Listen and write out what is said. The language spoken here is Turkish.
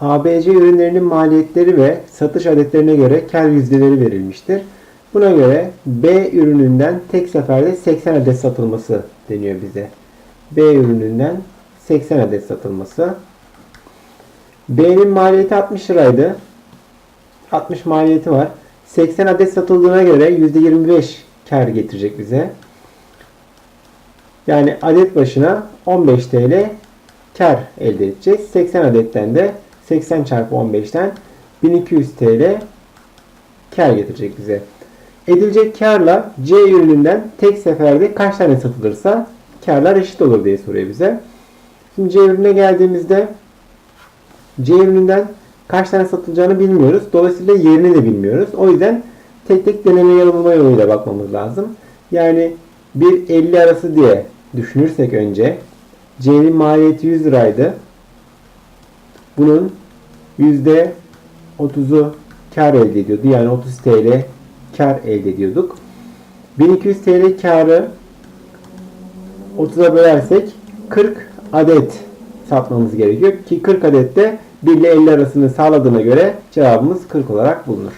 ABC ürünlerinin maliyetleri ve satış adetlerine göre kar yüzdeleri verilmiştir. Buna göre B ürününden tek seferde 80 adet satılması deniyor bize. B ürününden 80 adet satılması. B'nin maliyeti 60 liraydı. 60 maliyeti var. 80 adet satıldığına göre %25 kar getirecek bize. Yani adet başına 15 TL kar elde edeceğiz. 80 adetten de 80 çarpı 15'ten 1200 TL kar getirecek bize. Edilecek karla C ürününden tek seferde kaç tane satılırsa karlar eşit olur diye soruyor bize. Şimdi C ürününe geldiğimizde C ürününden kaç tane satılacağını bilmiyoruz. Dolayısıyla yerini de bilmiyoruz. O yüzden tek tek deneme yanılma yoluyla bakmamız lazım. Yani 1.50 arası diye düşünürsek önce C'nin maliyeti 100 liraydı. Bunun %30'u kar elde ediyordu. Yani 30 TL kar elde ediyorduk. 1200 TL karı 30'a bölersek 40 adet satmamız gerekiyor. Ki 40 adet de 1 ile 50 arasını sağladığına göre cevabımız 40 olarak bulunur.